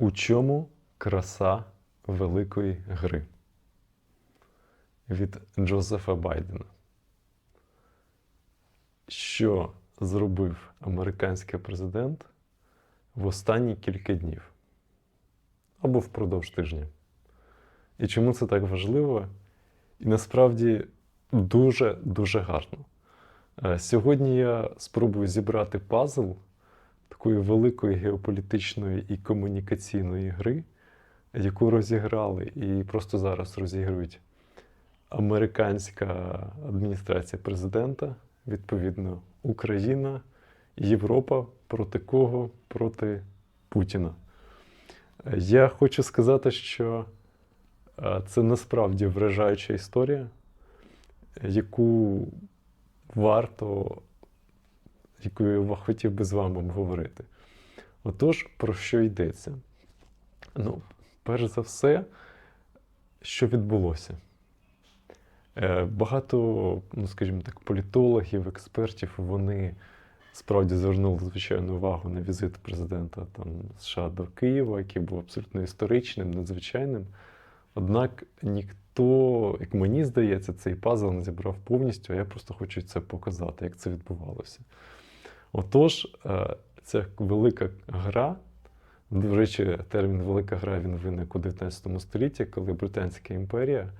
У чому краса великої гри? Від Джозефа Байдена. Що зробив американський президент в останні кілька днів або впродовж тижня? І чому це так важливо? І насправді дуже-дуже гарно. Е, Сьогодні я спробую зібрати пазл такої великої геополітичної і комунікаційної гри, яку розіграли і просто зараз розігрують американська адміністрація президента, відповідно, Україна, Європа проти кого? Проти Путіна. Я хочу сказати, що е, це насправді вражаюча історія, яку варто, яку я хотів би з вами обговорити. Отож, про що йдеться? Ну, перш за все, що відбулося? Е, Багато, ну скажімо так, політологів, експертів, вони справді звернули звичайну увагу на візит президента там, США до Києва, який був абсолютно історичним, надзвичайним. Однак ніхто, як мені здається, цей пазл не зібрав повністю, а я просто хочу це показати, як це відбувалося. Отож, е, ця велика гра, до речі, термін велика гра він виник у 19 столітті, коли Британська імперія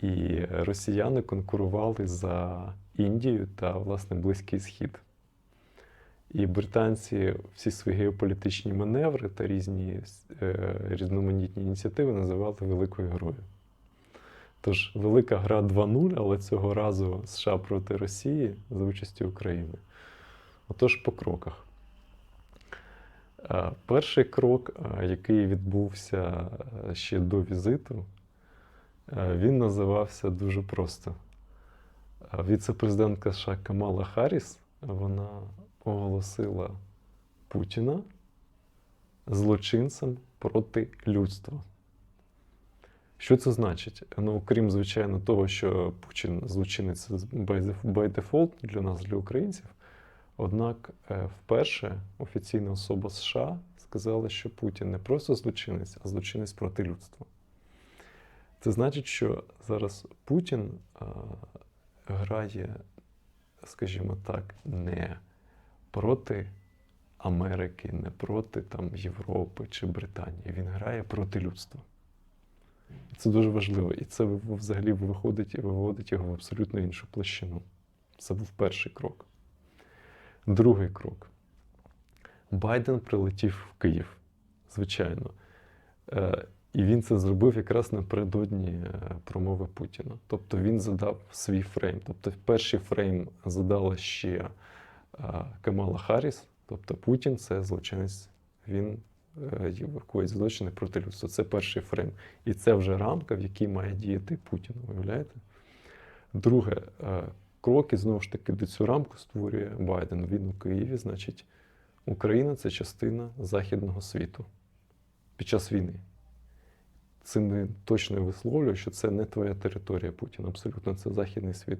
і росіяни конкурували за Індію та, власне, Близький Схід. І британці всі свої геополітичні маневри та різні е, різноманітні ініціативи називали великою грою. Тож велика гра 2.0, але цього разу США проти Росії за участю України. Отож, по кроках. Е, Перший крок, е, який відбувся е, ще до візиту, він називався дуже просто. Віце-президентка США Камала Харріс, вона оголосила Путіна злочинцем проти людства. Що це значить? Ну, окрім, звичайно, того, що Путін злочинець by default для нас, для українців. Однак е, вперше офіційна особа США сказала, що Путін не просто злочинець, а злочинець проти людства. Це значить, що зараз Путін а, грає, скажімо так, не проти Америки, не проти там, Європи чи Британії. Він грає проти людства. Це дуже важливо. І це взагалі виходить і виводить його в абсолютно іншу площину. Це був перший крок. Другий крок. Байден прилетів в Київ, звичайно. Е, І він це зробив якраз напередодні е, промови Путіна. Тобто він задав свій фрейм. Тобто, перший фрейм задала ще е, Камала Харріс, тобто Путін це злочинець, він е, злочини проти людства. Це перший фрейм. І це вже рамка, в якій має діяти Путін. Уявляєте? Друге, кроки знову ж таки до цю рамку створює Байден. Він у Києві, значить, Україна це частина Західного світу під час війни. Цим він точно висловлює, що це не твоя територія Путін. Абсолютно це Західний світ.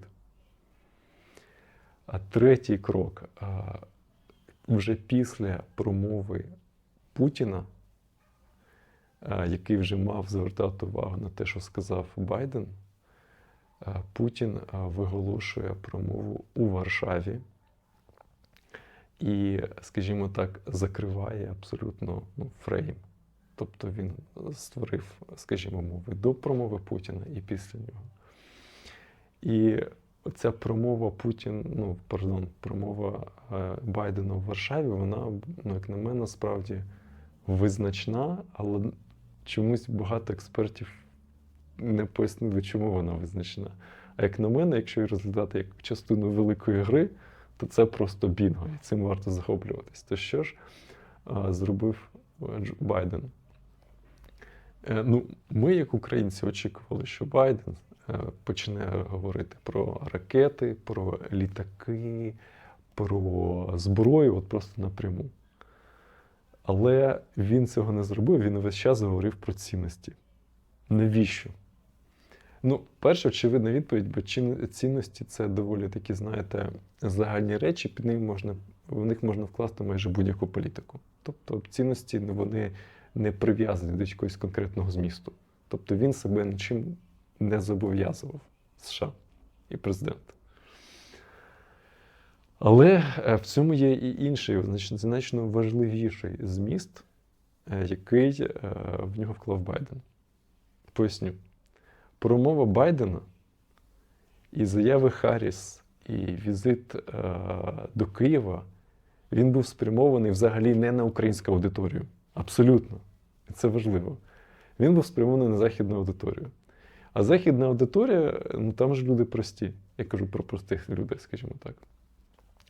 А третій крок. Вже після промови Путіна, який вже мав звертати увагу на те, що сказав Байден, Путін виголошує промову у Варшаві і, скажімо так, закриває абсолютно ну, фрейм. Тобто він створив, скажімо, мови до промови Путіна і після нього. І оця промова Путін, ну, пардон, промова е, Байдена в Варшаві, вона, ну, як на мене, насправді визначна, але чомусь багато експертів не пояснили, чому вона визначна. А як на мене, якщо її розглядати як частину великої гри, то це просто бінго, і цим варто захоплюватись. То що ж зробив е, Байден? Е, Ну, ми, як українці, очікували, що Байден е, почне говорити про ракети, про літаки, про зброю, от просто напряму. Але він цього не зробив, він весь час говорив про цінності. Навіщо? Ну, перша очевидна відповідь, бо цінності це доволі такі, знаєте, загальні речі, під ними можна, в них можна вкласти майже будь-яку політику. Тобто цінності ну, вони не прив'язаний до якогось конкретного змісту. Тобто він себе нічим не зобов'язував США і президент. Але е, в цьому є і інший, знач- значно важливіший зміст, е, який е, в нього вклав Байден. Поясню. Промова Байдена і заяви Харріс, і візит е, до Києва, він був спрямований взагалі не на українську аудиторію. Абсолютно. І це важливо. Він був спрямований на західну аудиторію. А західна аудиторія, ну там ж люди прості. Я кажу про простих людей, скажімо так,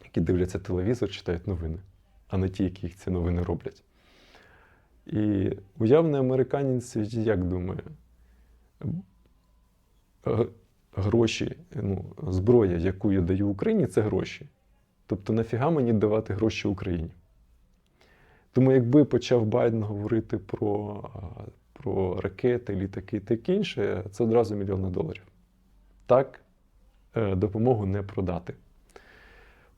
які дивляться телевізор, читають новини, а не ті, які їх ці новини роблять. І уявний американець як думає? Гроші, ну, зброя, яку я даю Україні, це гроші. Тобто, нафіга мені давати гроші Україні? Тому якби почав Байден говорити про, про ракети, літаки і таке інше, це одразу мільйони доларів. Так е, допомогу не продати.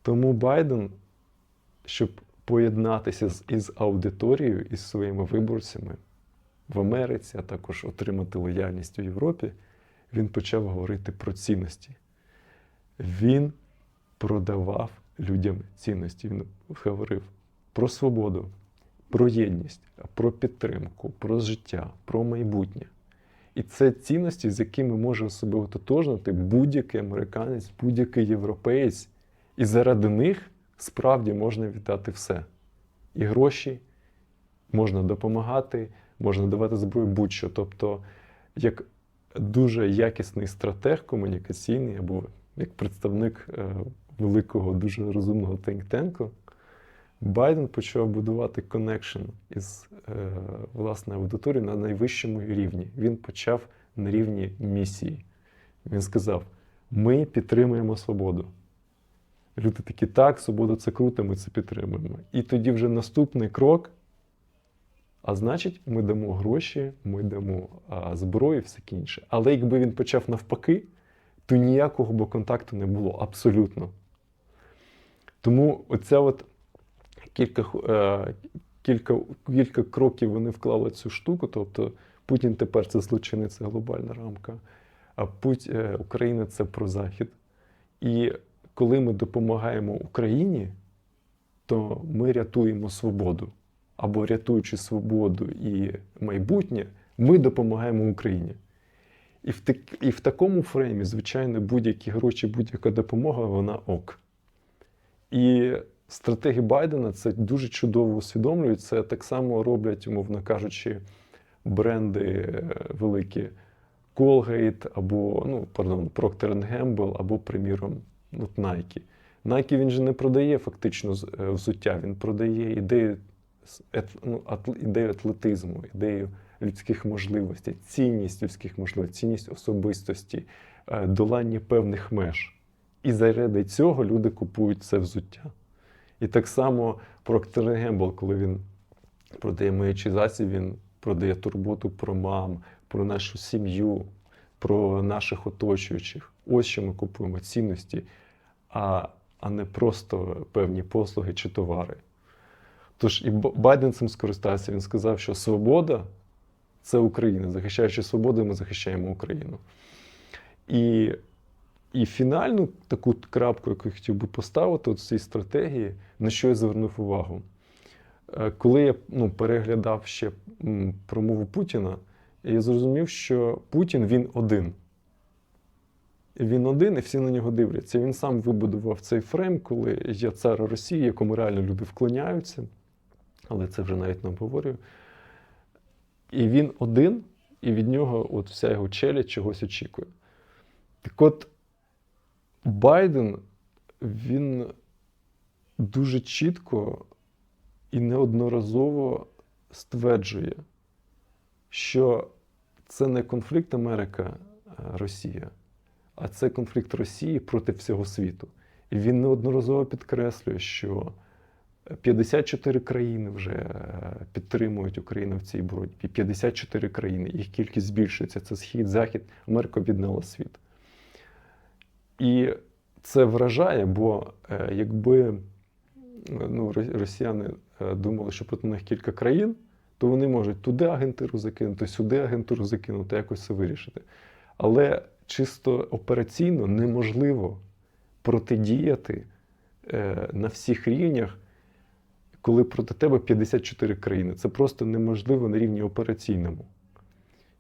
Тому Байден, щоб поєднатися з, із аудиторією, із своїми виборцями в Америці, а також отримати лояльність у Європі, він почав говорити про цінності. Він продавав людям цінності. Він говорив про свободу, про єдність, про підтримку, про життя, про майбутнє. І це цінності, з якими може себе ототожнити будь-який американець, будь-який європеєць. І заради них справді можна віддати все. І гроші, можна допомагати, можна давати зброю будь-що. Тобто, як дуже якісний стратег комунікаційний, або як представник е, великого, дуже розумного think-танку, Байден почав будувати коннекшн із е, власне аудиторією на найвищому рівні. Він почав на рівні місії. Він сказав: ми підтримуємо свободу. Люди такі, так, свобода це круто, ми це підтримуємо. І тоді вже наступний крок. А значить, ми дамо гроші, ми дамо а, зброю все інше. Але якби він почав навпаки, то ніякого б контакту не було абсолютно. Тому оця от кілька, е, кілька, кілька кроків вони вклали цю штуку. Тобто Путін тепер це злочинець, це глобальна рамка, а Путь, е, Україна це про Захід. І коли ми допомагаємо Україні, то ми рятуємо свободу. Або рятуючи свободу і майбутнє, ми допомагаємо Україні. І в, так, і в такому фреймі, звичайно, будь-які гроші, будь-яка допомога, вона ок. І стратегії Байдена це дуже чудово усвідомлюють. Це так само роблять, умовно кажучи, бренди е, великі Colgate або, ну, пардон, Procter Gamble, або, приміром, от Nike. Nike він же не продає фактично е, взуття, він продає ідею, ну, ідею атлетизму, ідею людських можливостей, цінність людських можливостей, цінність особистості, е, долання певних меж. І заради цього люди купують це взуття. І так само Procter Gamble, коли він продає миючий засіб, він продає турботу про мам, про нашу сім'ю, про наших оточуючих. Ось що ми купуємо цінності, а, а не просто певні послуги чи товари. Тож і Байден цим скористався. Він сказав, що свобода це Україна. Захищаючи свободу, ми захищаємо Україну. І, і фінальну таку крапку, яку я хотів би поставити от в цій стратегії, на що я звернув увагу. Е, Коли я ну, переглядав ще промову Путіна, я зрозумів, що Путін він один. Він один, і всі на нього дивляться. Він сам вибудував цей фрейм, коли є цар Росії, якому реально люди вклоняються, але це вже навіть не обговорюю. І він один, і від нього от вся його челядь чогось очікує. Так от, Байден, він дуже чітко і неодноразово стверджує, що це не конфлікт Америка-Росія, а це конфлікт Росії проти всього світу. І він неодноразово підкреслює, що 54 країни вже е, підтримують Україну в цій боротьбі. 54 країни, їх кількість збільшується. Це схід, захід, Америка об'єднала світ. І це вражає, бо е, якби е, ну, росіяни думали, що проти них кілька країн, то вони можуть туди агентуру закинути, сюди агентуру закинути, якось це вирішити. Але чисто операційно неможливо протидіяти на всіх рівнях, коли проти тебе 54 країни. Це просто неможливо на рівні операційному.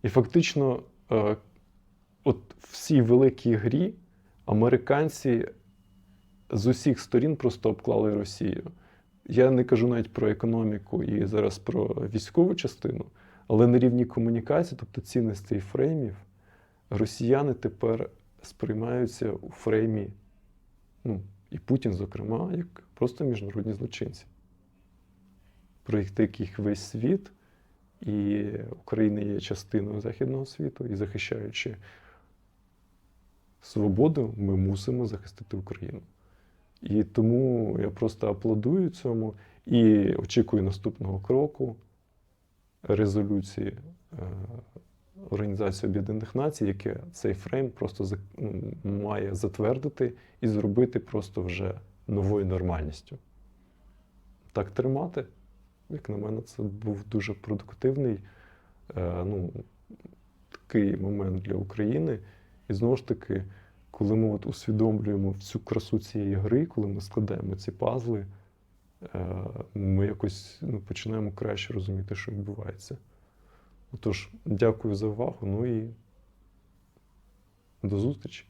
І фактично, е, от в цій великій грі американці з усіх сторін просто обклали Росію. Я не кажу навіть про економіку і зараз про військову частину, але на рівні комунікації, тобто цінностей фреймів, росіяни тепер сприймаються у фреймі, ну, і Путін, зокрема, як просто міжнародні злочинці, про яких весь світ, і Україна є частиною Західного світу, і захищаючи свободу, ми мусимо захистити Україну. І тому я просто аплодую цьому і очікую наступного кроку резолюції е, Організації Об'єднаних Націй, яке цей фрейм просто має затвердити і зробити просто вже новою нормальністю. Так тримати, як на мене, це був дуже продуктивний е, ну, такий момент для України. І знову ж таки, коли ми от усвідомлюємо всю красу цієї гри, коли ми складаємо ці пазли, е, ми якось ну, починаємо краще розуміти, що відбувається. Отож, дякую за увагу. Ну і до зустрічі.